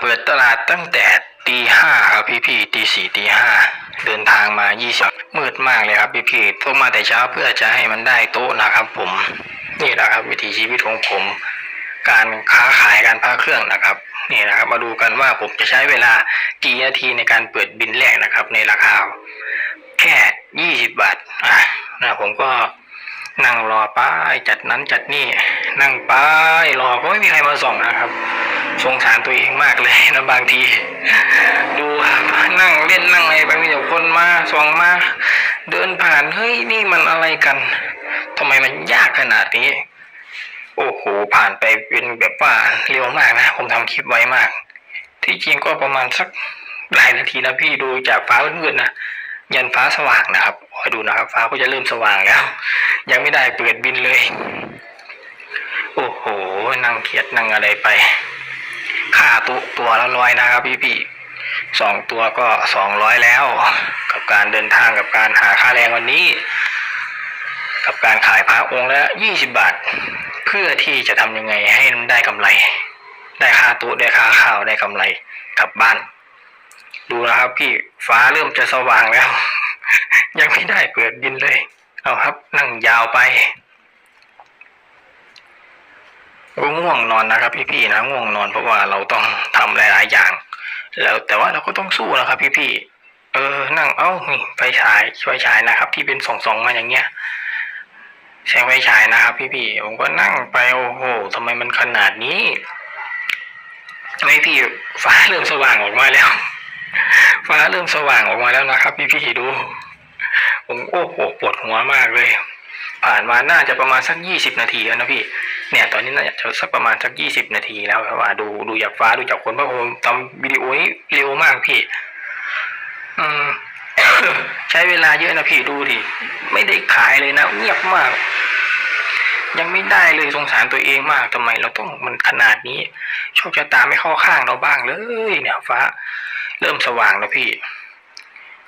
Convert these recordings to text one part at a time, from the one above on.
เปิดตลาดตั้งแต่ตีห้าครับพี่พี่ๆตีสี่ตีห้าเดินทางมายี่สิบมืดมากเลยครับพี่พี่ต้องมาแต่เช้าเพื่อจะให้มันได้โต๊ะนะครับ ผม นี่แหละครับ วิถีชีวิตของผม การค้าขายการพาเครื่องนะครับนี่นะครับ มาดูกันว่าผมจะใช้เวลากี่นาทีในการเปิดบินแรกนะครับ ในราคาแค่ยี่สิบบาทอะนะผมก็นั่งรอป้ายจัดนั้นจัดนี่ นั่งป้ายรอก็ไม่มีใครมาส่องนะครับ สงสารตัวเองมากเลยนะบางที ดูนั่งเล่นนั่งอะไรบางทีเดี๋ยวคนมาส่องมา เดินผ่านเฮ้ยนี่มันอะไรกันทำไมมันยากขนาดนี้ โอ้โหผ่านไปเป็นแบบว่าเร็วมากนะ ผมทำคลิปไว้มาก ที่จริงก็ประมาณสักหลายนาทีนะพี่ดูจากฟ้ามืดๆนะยันฟ้าสว่างนะครับคอยดูนะครับ ฟ้าก็จะเริ่มสว่างแล้ว ยังไม่ได้เปิดบินเลย โอ้โหนั่งเครียดนั่งอะไรไป ร้อยนะครับพี่พี่ๆสองตัวก็สองร้อยแล้ว กับการเดินทางกับการหาค่าแรงวันนี้ กับการขายพระองค์ละยี่สิบบาท เพื่อที่จะทำยังไงให้มันได้กำไร ได้ค่าตัวได้ค่าข้าวได้กำไรกลับบ้าน ดูนะครับพี่ฟ้าเริ่มจะสว่างแล้ว ยังไม่ได้เปิดบินเลย เอาครับนั่งยาวไป ง่วงนอนนะครับ พี่ๆนะง่วงนอนเพราะว่าเราต้องทำหลายๆอย่าง แล้วแต่ว่าเราก็ต้องสู้นะครับ พี่ๆเออนั่งเอ้าไฟฉายไฟฉายนะครับ ที่เป็นสองสองมาอย่างเงี้ยใช้ไฟฉายนะครับ พี่ๆผมก็นั่งไปโอ้โหทำไมมันขนาดนี้ไม่พี่ฟ้าเริ่มสว่างออกมาแล้ว ฟ้าเริ่มสว่างออกมาแล้วนะครับ พี่ๆดู ผมโอ้โหปวดหัวมากเลย ผ่านมาน่าจะประมาณสักยี่สิบนาทีแล้วนะพี่ เนี่ยตอนนี้น่าจะสักประมาณสักยี่สิบนาทีแล้วเพราะว่าดูดูจากฟ้าดูจากคนเพราะผมทำวิดีโอนี้เร็วมากพี่ อืมใช้เวลาเยอะนะพี่ดูดิไม่ได้ขายเลยนะเงียบมาก ยังไม่ได้เลยสงสารตัวเองมากทำไม เราต้องมันขนาดนี้โชคชะตาไม่เข้าข้างเราบ้างเลย เนี่ย ฟ้า เริ่มสว่างแล้วพี่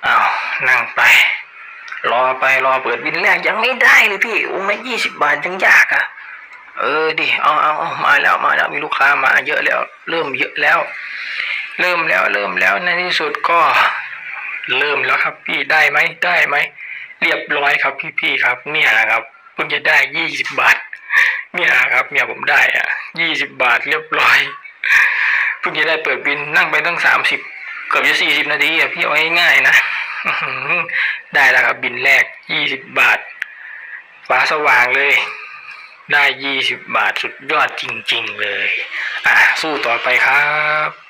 อ้าวนั่งไป รอไปรอเปิดบินแรกยังไม่ได้เลยพี่โอ้ไม่ยี่สิบบาทยังยากอะ่ะ เออดิเอาเอาเอามาแล้วมาแล้วมีลูกค้ามาเยอะแล้ว เริ่มเยอะแล้ว เริ่มแล้วเริ่มแล้วในที่สุดก็ เริ่มแล้วครับ พี่ได้ไหมได้ไหมเรียบร้อยครับพี่พี่ๆครับ เนี่ยนะครับเพิ่งจะได้ยี่สิบบาทเนี่ยครับเนี่ยผมได้อะยี่สิบบาทเรียบร้อยเพิ่งจะได้เปิดบินนั่งไปตั้งสามสิบเกือบจะสี่สิบนาทีอะพี่เอาง่ายๆนะได้แล้วครับบินแรกยี่สิบบาทฟ้าสว่างเลย ได้ยี่สิบบาทสุดยอดจริง ๆ เลย อะ สู้ต่อไปครับ